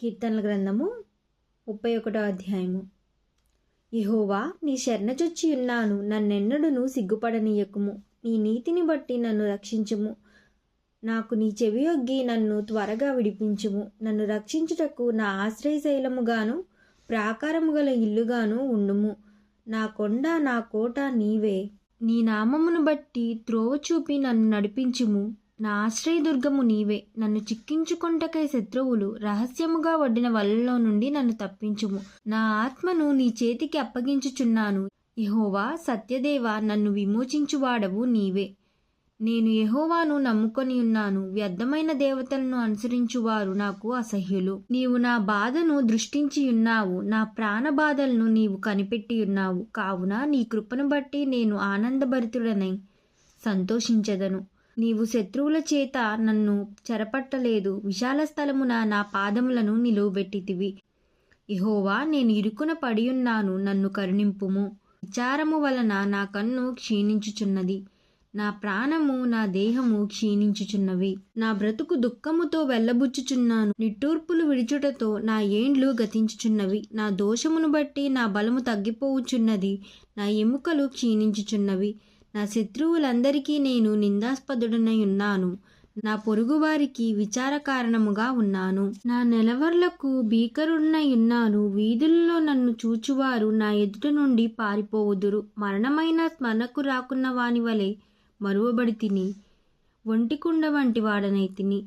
కీర్తనల గ్రంథము ముప్పై ఒకటో అధ్యాయము. యహోవా నీ శరణచొచ్చి ఉన్నాను. నన్నెన్నడును సిగ్గుపడనీయకుము. నీ నీతిని బట్టి నన్ను రక్షించుము. నాకు నీ చెవియొగ్గి నన్ను త్వరగా విడిపించుము. నన్ను రక్షించుటకు నా ఆశ్రయశైలముగాను ప్రాకారము గల ఇల్లుగాను ఉండుము. నా కొండ నా కోట నీవే. నీ నామమును బట్టి త్రోవ చూపి నన్ను నడిపించుము. నా ఆశ్రయదుర్గము నీవే. నన్ను చిక్కించుకొంటకై శత్రువులు రహస్యముగా వడ్డిన వలలో నుండి నన్ను తప్పించుము. నా ఆత్మను నీ చేతికి అప్పగించుచున్నాను. యహోవా సత్యదేవ నన్ను విమోచించువాడవు నీవే. నేను యహోవాను నమ్ముకొని ఉన్నాను. వ్యర్థమైన దేవతలను అనుసరించువారు నాకు అసహ్యులు. నీవు నా బాధను దృష్టించి ఉన్నావు. నా ప్రాణ బాధలను నీవు కనిపెట్టి ఉన్నావు. కావున నీ కృపను బట్టి నేను ఆనందభరితుడనై సంతోషించదను. నీవు శత్రువుల చేత నన్ను చెరపట్టలేదు. విశాల స్థలమున నా పాదములను నిలువబెట్టితివి. ఇహోవా నేను ఇరుకున పడియున్నాను. నన్ను కరుణింపుము. విచారము వలన నా కన్ను క్షీణించుచున్నది. నా ప్రాణము నా దేహము క్షీణించుచున్నవి. నా బ్రతుకు దుఃఖముతో వెళ్ళబుచ్చుచున్నాను. నిట్టూర్పులు విడిచుటతో నా ఏండ్లు గతించుచున్నవి. నా దోషమును బట్టి నా బలము తగ్గిపోవుచున్నది. నా ఎముకలు క్షీణించుచున్నవి. నా శత్రువులందరికీ నేను నిందాస్పదుడనై ఉన్నాను. నా పొరుగువారికి విచార కారణముగా ఉన్నాను. నా నెలవర్లకు భీకరుడినై ఉన్నాను. వీధుల్లో నన్ను చూచువారు నా ఎదుట నుండి పారిపోవుదురు. మరణమైన స్మరణకు రాకున్న వాని వలె మరువబడి తిని ఒంటికుండ వంటి వాడనై తిని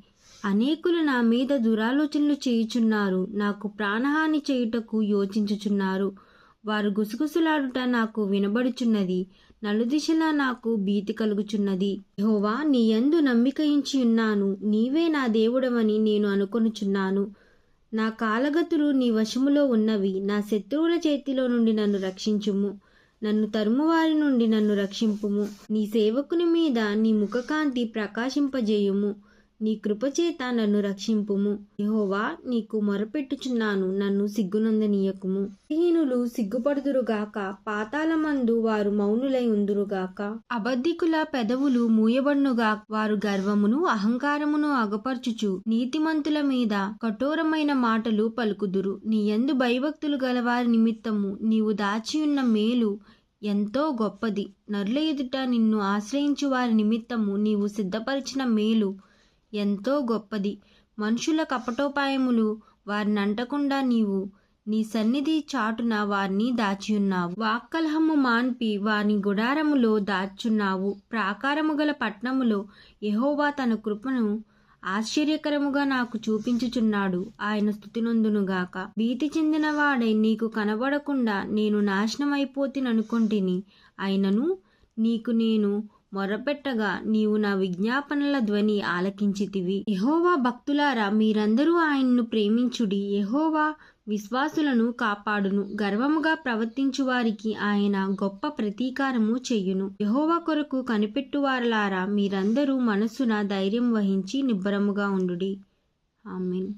అనేకులు నా మీద దురాలోచనలు చేయుచున్నారు. నాకు ప్రాణహాని చేయుటకు యోచించుచున్నారు. వారు గుసగుసలాడుట నాకు వినబడుచున్నది. నలుదిశలా నాకు భీతి కలుగుచున్నది. యహోవా నీ యందు నమ్మికయించి ఉన్నాను నీవే నా దేవుడవని నేను అనుకొనుచున్నాను. నా కాలగతులు నీ వశములో ఉన్నవి. నా శత్రువుల చేతిలో నుండి నన్ను రక్షించుము. నన్ను తరుమువారి నుండి నన్ను రక్షింపుము. నీ సేవకుని మీద నీ ముఖకాంతి ప్రకాశింపజేయుము. నీ కృపచేత నన్ను రక్షింపుము. యహోవా నీకు మొరపెట్టుచున్నాను నన్ను సిగ్గునందనీయకుము. హీనులు సిగ్గుపడుదురుగాక పాతాళమందు వారు మౌనులై ఉందురుగాక అబద్ధికుల పెదవులు మూయబడునుగా వారు గర్వమును అహంకారమును అగపర్చుచు నీతిమంతుల మీద కఠోరమైన మాటలు పలుకుదురు. నీ ఎందు భయభక్తులు గలవారి నిమిత్తము నీవు దాచియున్న మేలు ఎంతో గొప్పది. నరుల ఎదుట నిన్ను ఆశ్రయించు వారి నిమిత్తము నీవు సిద్ధపరిచిన మేలు ఎంతో గొప్పది. మనుషుల కపటోపాయములు వారిని అంటకుండా నీవు నీ సన్నిధి చాటున వారిని దాచియున్నావు. వాక్కలహము మాన్పి వాని గుడారములో దాచున్నావు. ప్రాకారము గల పట్నములో యహోవా తన కృపను ఆశ్చర్యకరముగా నాకు చూపించుచున్నాడు. ఆయన స్థుతినందునుగాక భీతి చెందిన వాడై నీకు కనబడకుండా నేను నాశనమైపోతిననుకొంటిని. అయినను నీకు నేను మొరపెట్టగా నీవు నా విజ్ఞాపనల ధ్వని ఆలకించితివి. యహోవా భక్తులారా మీరందరూ ఆయన్ను ప్రేమించుడి. యహోవా విశ్వాసులను కాపాడును. గర్వముగా ప్రవర్తించు వారికి ఆయన గొప్ప ప్రతీకారము చెయ్యును యహోవా కొరకు కనిపెట్టువారలారా మీరందరూ మనస్సున ధైర్యం వహించి నిబ్బరముగా ఉండుడి. ఆమెన్.